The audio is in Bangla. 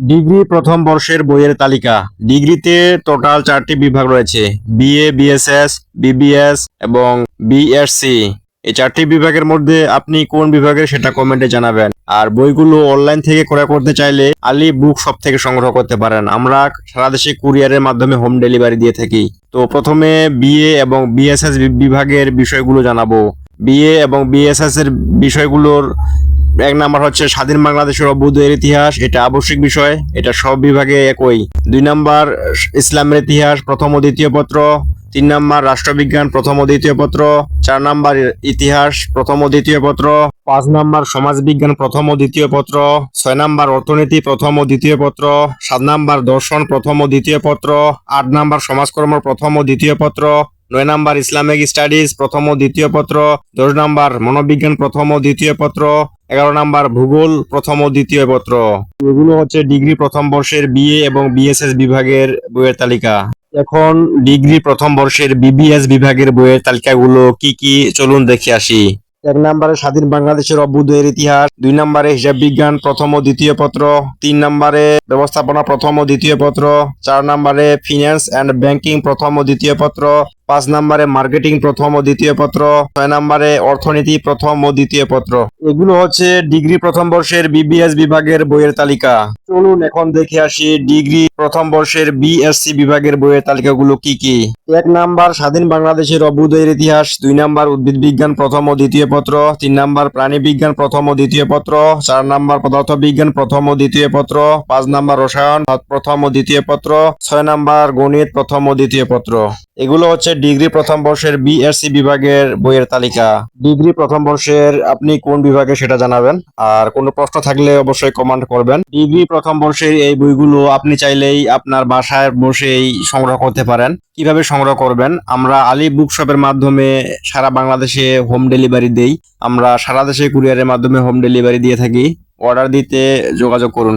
ডিগ্রি প্রথম বর্ষের বইয়ের তালিকা। ডিগ্রিতে টোটাল চারটি বিভাগ রয়েছে। বিএ, বিএসএস, বিবিএস এবং বিএসসি। এই চারটি বিভাগের মধ্যে আপনি কোন বিভাগের সেটা কমেন্টে জানাবেন। আর বইগুলো অনলাইন থেকে ক্রয় করতে চাইলে আলি বুক শপ থেকে সংগ্রহ করতে পারেন। আমরা সারা দেশে কুরিয়ারের মাধ্যমে হোম ডেলিভারি দিয়ে থাকি। তো প্রথমে বিএ এবং বিএসএস বিভাগের বিষয়গুলো জানাব। বিএ এবং বিএসএস এর বিষয়গুলোর এক নাম্বার হচ্ছে স্বাধীন বাংলাদেশের অভ্যুদয়ের ইতিহাস, এটা আবশ্যিক বিষয়, এটা সব বিভাগে একই। দুই নাম্বার, ইসলামের ইতিহাস, প্রথম ও দ্বিতীয় পত্র। তিন নাম্বার, রাষ্ট্রবিজ্ঞান, প্রথম ও দ্বিতীয় পত্র। চার নাম্বার, ইতিহাস, প্রথম ও দ্বিতীয় পত্র। পাঁচ নাম্বার, সমাজবিজ্ঞান, প্রথম ও দ্বিতীয় পত্র। ছয় নাম্বার, অর্থনীতি, প্রথম ও দ্বিতীয় পত্র। সাত নাম্বার, দর্শন, প্রথম ও দ্বিতীয় পত্র। আট নাম্বার, সমাজকর্ম, প্রথম ও দ্বিতীয় পত্র। নয় নাম্বার, ইসলামিক স্টাডিজ, প্রথম ও দ্বিতীয় পত্র। দশ নাম্বার, মনোবিজ্ঞান, প্রথম ও দ্বিতীয় পত্র। এগারো নাম্বার, ভূগোল, প্রথম ও দ্বিতীয় পত্র। এগুলো হচ্ছে ডিগ্রি প্রথম বর্ষের বিএ এবং বিএসএস বিভাগের বইয়ের তালিকা। এখন ডিগ্রি প্রথম বর্ষের বিবিএস বিভাগের বইয়ের তালিকাগুলো কি কি? চলুন দেখে আসি। এক নম্বরে স্বাধীন বাংলাদেশের অভ্যুদয়ের ইতিহাস, দুই নম্বরে হিসাব বিজ্ঞান প্রথম ও দ্বিতীয় পত্র, তিন নম্বরে ব্যবস্থাপনা প্রথম ও দ্বিতীয় পত্র, চার নম্বরে ফিন্যান্স অ্যান্ড ব্যাংকিং প্রথম ও দ্বিতীয় পত্র পাঁচ নম্বরে মার্কেটিং প্রথম ও দ্বিতীয় পত্র, ছয় নম্বরে অর্থনীতি প্রথম ও দ্বিতীয় পত্র। এগুলো হচ্ছে ডিগ্রি প্রথম বর্ষের বিবিএস বিভাগের বইয়ের তালিকা। চলুন এখন দেখে আসি ডিগ্রি প্রথম বর্ষের বিএসসি বিভাগের বইয়ের তালিকাগুলো কি কি। এক নাম্বার স্বাধীন বাংলাদেশের অভ্যুদয়ের ইতিহাস, দুই নাম্বার উদ্ভিদ বিজ্ঞান প্রথম ও দ্বিতীয় পত্র, তিন নাম্বার প্রাণী বিজ্ঞান প্রথম ও দ্বিতীয় পত্র, চার নাম্বার পদার্থ বিজ্ঞান প্রথম ও দ্বিতীয় পত্র, পাঁচ নাম্বার রসায়ন প্রথম ও দ্বিতীয় পত্র, ছয় নাম্বার গণিত প্রথম ও দ্বিতীয় পত্র। এগুলো হচ্ছে ডিগ্রি প্রথম বর্ষের বিএসসি বিভাগের বইয়ের তালিকা। ডিগ্রি প্রথম বর্ষের আপনি কোন বিভাগে সেটা জানাবেন, আর কোনো প্রশ্ন থাকলে অবশ্যই কমেন্ট করবেন। ডিগ্রি প্রথম বর্ষের এই বইগুলো আপনি চাইলেই আপনার বাসায় বসেই সংগ্রহ করতে পারেন। কীভাবে সংগ্রহ করবেন? আমরা আলী বুক শপের মাধ্যমে সারা বাংলাদেশে হোম ডেলিভারি দেই। আমরা সারা দেশে কুরিয়ারের মাধ্যমে হোম ডেলিভারি দিয়ে থাকি। অর্ডার দিতে যোগাযোগ করুন।